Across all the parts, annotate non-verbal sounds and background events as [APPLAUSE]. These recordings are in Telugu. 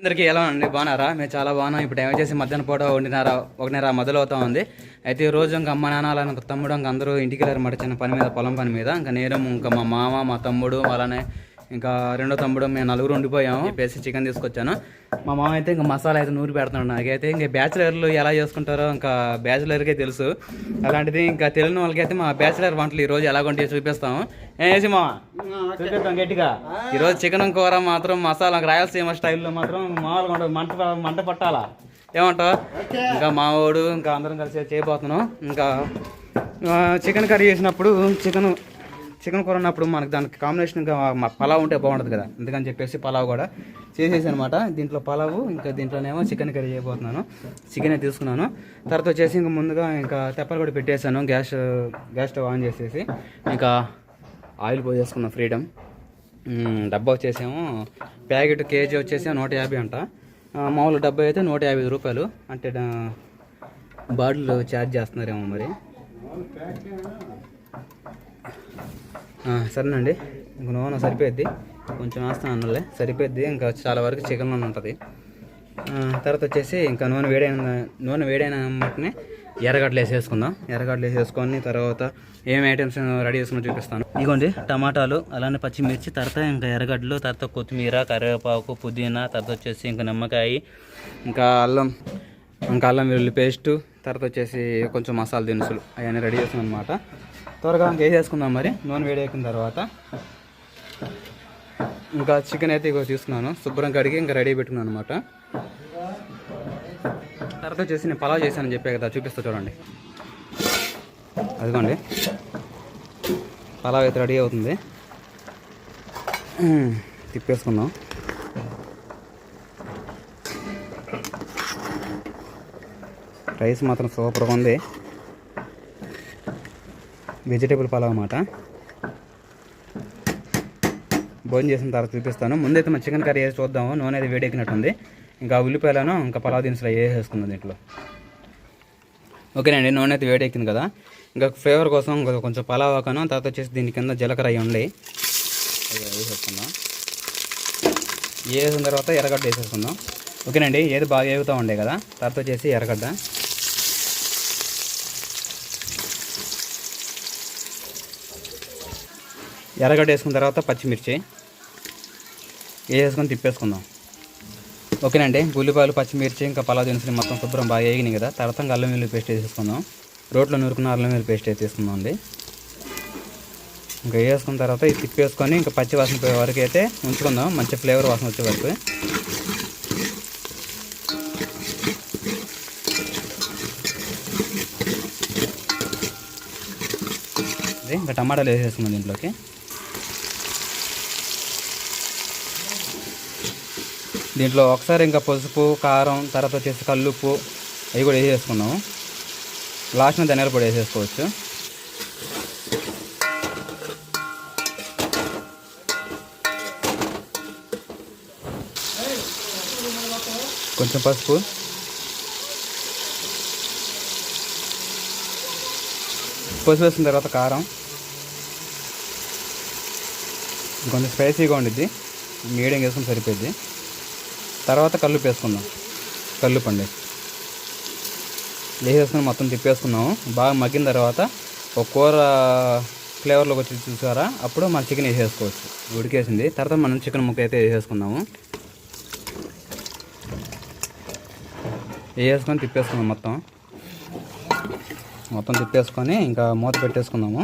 అందరికీ ఎలా అండి బాగున్నారా? మేము చాలా బాగున్నాం. ఇప్పుడు ఏమో చేసి మధ్యాహ్నం పూట ఒకటిన్నర ఒకటిన్నర మొదలవుతా ఉంది. అయితే ఈ రోజు ఇంకా అమ్మ నాన్న అలానే తమ్ముడు ఇంకా అందరూ ఇంటికి వెళ్ళారు. మాట చిన్న పని మీద పొలం పని మీద. ఇంకా నేను ఇంకా మా మామ మా తమ్ముడు అలానే ఇంకా రెండో తమ్ముడు మేము నలుగురు ఉండిపోయాము చెప్పేసి చికెన్ తీసుకొచ్చాను. మా మామ అయితే ఇంకా మసాలా అయితే నూరి పెడుతున్నాడు. నాకైతే ఇంకా బ్యాచిలర్లు ఎలా చేసుకుంటారో ఇంకా బ్యాచిలర్కే తెలుసు. అలాంటిది ఇంకా తెలియని వాళ్ళకైతే మా బ్యాచిలర్ వంటలు ఈ రోజు ఎలా కొంటే చూపిస్తాము ఏం చేసి మా చూపిద్దాం గట్టిగా. ఈరోజు చికెన్ కూర మాత్రం మసాలా రాయలసీమ స్టైల్లో మాత్రం మామూలుగా ఉండదు మంట మంట పట్టాలా? ఏమంటావు? ఇంకా మావాడు ఇంకా అందరం కలిసి చేయబోతున్నాం ఇంకా చికెన్ కర్రీ చేసినప్పుడు చికెన్ చికెన్ కూర ఉన్నప్పుడు మనకు దానికి కాంబినేషన్గా పలావ్ ఉంటే బాగుంటుంది కదా. అందుకని చెప్పేసి పలావ్ కూడా చేసేసి అనమాట దీంట్లో పలావు ఇంకా దీంట్లోనేమో చికెన్ కర్రీ చేయబోతున్నాను. చికెన్ తీసుకున్నాను. తర్వాత వచ్చేసి ఇంకా ముందుగా ఇంకా తెప్పలు కూడా పెట్టేశాను. గ్యాస్ గ్యాస్ స్టవ్ ఆన్ చేసేసి ఇంకా ఆయిల్ పోసేసుకున్నాం ఫ్రీడమ్. డబ్బా వచ్చేసేమో ప్యాకెట్ కేజీ వచ్చేసి నూట యాభై అంట. మామూలు డబ్బా అయితే నూట యాభై రూపాయలు. అంటే డా- బాటిల్ ఛార్జ్ చేస్తున్నారేమో మరి. సరేనండి. ఇంక నూనె సరిపోద్ది కొంచెం వేస్తాను అన్నలే సరిపోద్ది ఇంకా చాలా వరకు చికెన్ నూనె ఉంటుంది తర్వాత వచ్చేసి ఇంకా నూనె వేడైన నూనె వేడైన మట్టునే ఎర్రగడ్డలు వేసేసుకుందాం ఎర్రగడ్డలు వేసేసుకొని తర్వాత ఏం ఐటమ్స్ రెడీ చేసుకుని చూపిస్తాను. ఇదిగోండి టమాటాలు అలానే పచ్చిమిర్చి తర్వాత ఇంకా ఎర్రగడ్డలు తర్వాత కొత్తిమీర కరివేపాకు పుదీనా తర్వాత వచ్చేసి ఇంకా నిమ్మకాయ ఇంకా అల్లం ఇంకా అల్లం వెల్లుల్లి పేస్టు తర్వాత వచ్చేసి కొంచెం మసాలా దినుసులు అవన్నీ రెడీ చేసాం అనమాట త్వరగా వేసేసుకుందాం మరి. నూనె వేడి తర్వాత. ఇంకా చికెన్ అయితే ఇగో తీసుకున్నాను. శుభ్రం కడిగి ఇంకా రెడీ పెట్టుకున్నాను అనమాట తర్వాత చేసి నేను పలావ్ చేశానని చెప్పే కదా చూపిస్తా చూడండి. అదిగోండి. పలావ్ అయితే రెడీ అవుతుంది. తిప్పేసుకుందాం. రైస్ మాత్రం సూపర్గా ఉంది. వెజిటేబుల్ పలావ్ అన్నమాట. భోజనం చేసిన తర్వాత చూపిస్తాను. ముందైతే మన చికెన్ కర్రీ వేసి చూద్దాము. నూనె అయితే వేడెక్కినట్టుంది. ఇంకా ఉల్లిపాయలను ఇంకా పలావ్ దినుసులు వేసేసుకుందాం దీంట్లో. ఓకేనండి నూనె అయితే వేడెక్కింది కదా. ఇంకా ఫ్లేవర్ కోసం కొంచెం పలావ్ ఆకాను తర్వాత వచ్చేసి దీని కింద జీలకర్ర అవి ఉండి. వేసేసుకుందాం. వేసిన తర్వాత ఎర్రగడ్డ వేసేసుకుందాం. ఓకేనండి ఏది బాగా వేగుతూ ఉండే కదా తర్వాత వచ్చేసి ఎర్రగడ్డ. ఎర్రగడ్డ వేసుకున్న తర్వాత పచ్చిమిర్చి. వేసుకొని తిప్పేసుకుందాం. ఓకేనండి ఉల్లిపాయలు పచ్చిమిర్చి ఇంకా పలావ్ దినుసులు మొత్తం శుభ్రం బాగా వేగినాయి కదా తర్వాత అల్లం వెల్లుల్లి పేస్ట్ వేసేసుకుందాం. రోట్లో నూరుకున్న అల్లం వెల్లుల్లి పేస్ట్ వేసేసుకుందాం అండి. ఇంకా వేసుకున్న తర్వాత ఇది తిప్పేసుకొని ఇంకా పచ్చి వాసన పోయే వరకు అయితే ఉంచుకుందాం మంచి ఫ్లేవర్ వాసన వచ్చే వరకు. ఇంకా టమాటాలు వేసేసుకుందాం దీంట్లోకి. దీంట్లో ఒకసారి ఇంకా పసుపు కారం తర్వాత వచ్చేసి కల్లుప్పు అవి కూడా వేసేసుకున్నాము. లాస్ట్న ధనియాల పొడి వేసేసుకోవచ్చు. కొంచెం పసుపు. పసుపు వేసిన తర్వాత కారం. కొంచెం స్పైసీగా ఉండిద్ది. మీడియం వేసుకుని సరిపోద్ది తర్వాత కల్లుపు వేసుకుందాం కల్లుపు అండి వేసేసుకుని మొత్తం తిప్పేసుకున్నాము. బాగా మగ్గిన తర్వాత ఒక కూర ఫ్లేవర్లోకి వచ్చి చూసారా? అప్పుడు మన చికెన్ వేసేసుకోవచ్చు. ఉడికేసింది. తర్వాత మనం చికెన్ ముక్క అయితే వేసేసుకుందాము. వేసుకొని తిప్పేసుకుందాం మొత్తం. మొత్తం తిప్పేసుకొని ఇంకా మూత పెట్టేసుకుందాము.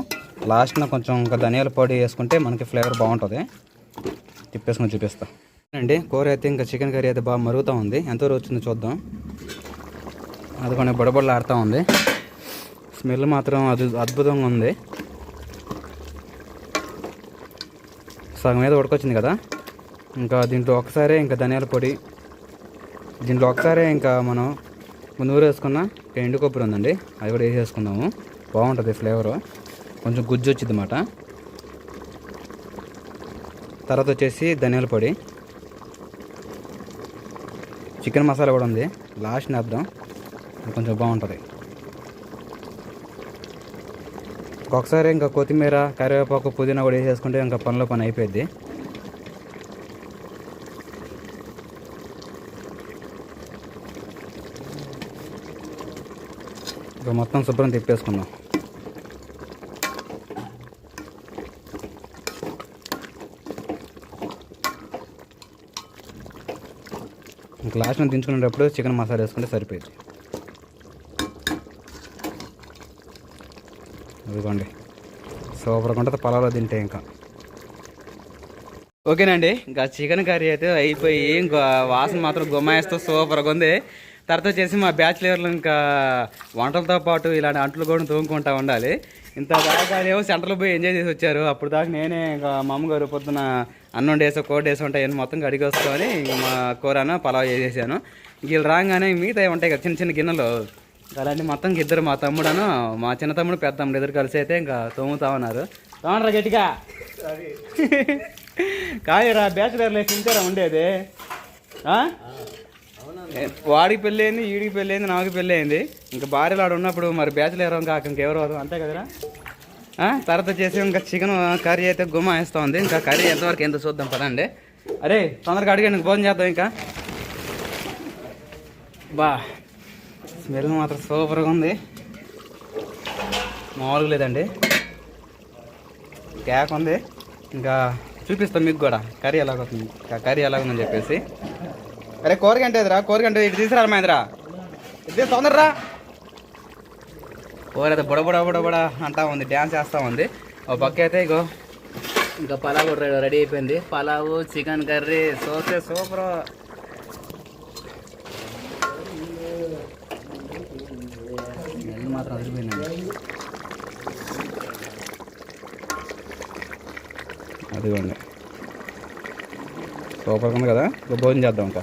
లాస్ట్న కొంచెం ఇంకా ధనియాల పొడి వేసుకుంటే మనకి ఫ్లేవర్ బాగుంటుంది. తిప్పేసుకొని చూపిస్తాను అండి. కూర అయితే ఇంకా చికెన్ కర్రీ అయితే బాగా మరుగుతూ ఉంది. ఎంత వచ్చిందో చూద్దాం. అది కొన్ని బుడబుడలు ఆడుతూ ఉంది. స్మెల్ మాత్రం అది అద్భుతంగా ఉంది. సగం మీద ఉడకొచ్చింది కదా. ఇంకా దీంట్లో ఒకసారి ఇంకా ధనియాల పొడి. దీంట్లో ఒకసారి ఇంకా మనం ముందు వేసుకున్న ఎండు కొబ్బరి ఉందండి. అది కూడా వేసేసుకుందాము. బాగుంటుంది ఫ్లేవరు. కొంచెం గుజ్జు వచ్చింది అన్నమాట తర్వాత వచ్చేసి ధనియాల పొడి. చికెన్ మసాలా కూడా ఉంది. లాస్ట్ నేద్దాం. కొంచెం బాగుంటుంది. ఒకసారి ఇంకా కొత్తిమీర కరివేపాకు పుదీనా కూడా వేసేసుకుంటే ఇంకా పనిలో పని అయిపోయింది ఇంకా మొత్తం శుభ్రం తిప్పేసుకుందాం. ఇంకా లాస్ట్ని దించుకునేటప్పుడు చికెన్ మసాలా వేసుకుంటే సరిపోయింది. ఇదిగోండి. సూపర్గా ఉంటుంది. పొలాలో తింటే ఇంకా. ఓకేనండి. ఇంకా చికెన్ కర్రీ అయితే అయిపోయి. ఇంకా వాసన మాత్రం గుమ్మాయిస్తూ సూపర్గా ఉంది. తర్వాత వచ్చేసి మా బ్యాచిలర్లు ఇంకా వంటలతో పాటు ఇలాంటి అంట్లు కూడా తోముకుంటా ఉండాలి. ఇంత దాకా ఏమో సెంటర్లో పోయి ఎంజాయ్ చేసి వచ్చారు. అప్పుడు దాకా నేనే ఇంకా మా అమ్మగారు పొద్దున అన్నం డేసో కోడి డేసో ఉంటాయి మొత్తం కడిగి వస్తామని ఇంకా మా కూరను పలావ్ చేసేసాను. వీళ్ళు రాగానే మిగతా ఉంటాయి కదా చిన్న చిన్న గిన్నెలు. అలాంటి మొత్తం ఇద్దరు మా తమ్ముడను మా చిన్న తమ్ముడు పెద్ద తమ్ముడు ఇద్దరు కలిసి అయితే ఇంకా తోముతా ఉన్నారు. తోమరా గట్టిగా. [LAUGHS] కాయరా బ్యాచులర్ లైఫ్ ఇంతేరా ఉండేది? వాడికి పెళ్ళి అయింది ఈడికి పెళ్ళి అయింది నాకు పెళ్ళి అయింది ఇంకా భార్యలు ఆడ ఉన్నప్పుడు మరి బ్యాచులర్ కాక ఇంకెవరు వదం అంతే కదరా? తర్వాత చేసి ఇంకా చికెన్ కర్రీ అయితే గుమ్మ వేస్తూ ఉంది ఇంకా కర్రీ ఎంతవరకు ఎంత చూద్దాం పదండి. అరే తొందరగా అడిగాను భోజనం చేద్దాం ఇంకా. బా స్మెల్ మాత్రం సూపర్గా ఉంది. మామూలుగా లేదండి. కేక్ ఉంది. ఇంకా చూపిస్తాం మీకు కూడా కర్రీ ఎలాగవుతుంది ఇంకా కర్రీ ఎలాగుందని చెప్పేసి. అరే కోరికంటే ఎదురా కోరికంటే ఇటు తీసుకురా మహేంద్రా. ఇది తొందరరా ఓరే అయితే బుడ బుడ బుడ బుడ అంటా ఉంది డ్యాన్స్ చేస్తూ ఉంది. ఓ పక్క అయితే ఇగో. ఇంకా పలావ్ కూడా రెడీ- అయిపోయింది. పలావ్ చికెన్ కర్రీ సోసే సూపర్. మాత్రం అదిరిపోయిందండి అదిగోండి. సూపర్గా ఉంది కదా? భోజనం చేద్దాం ఇంకా.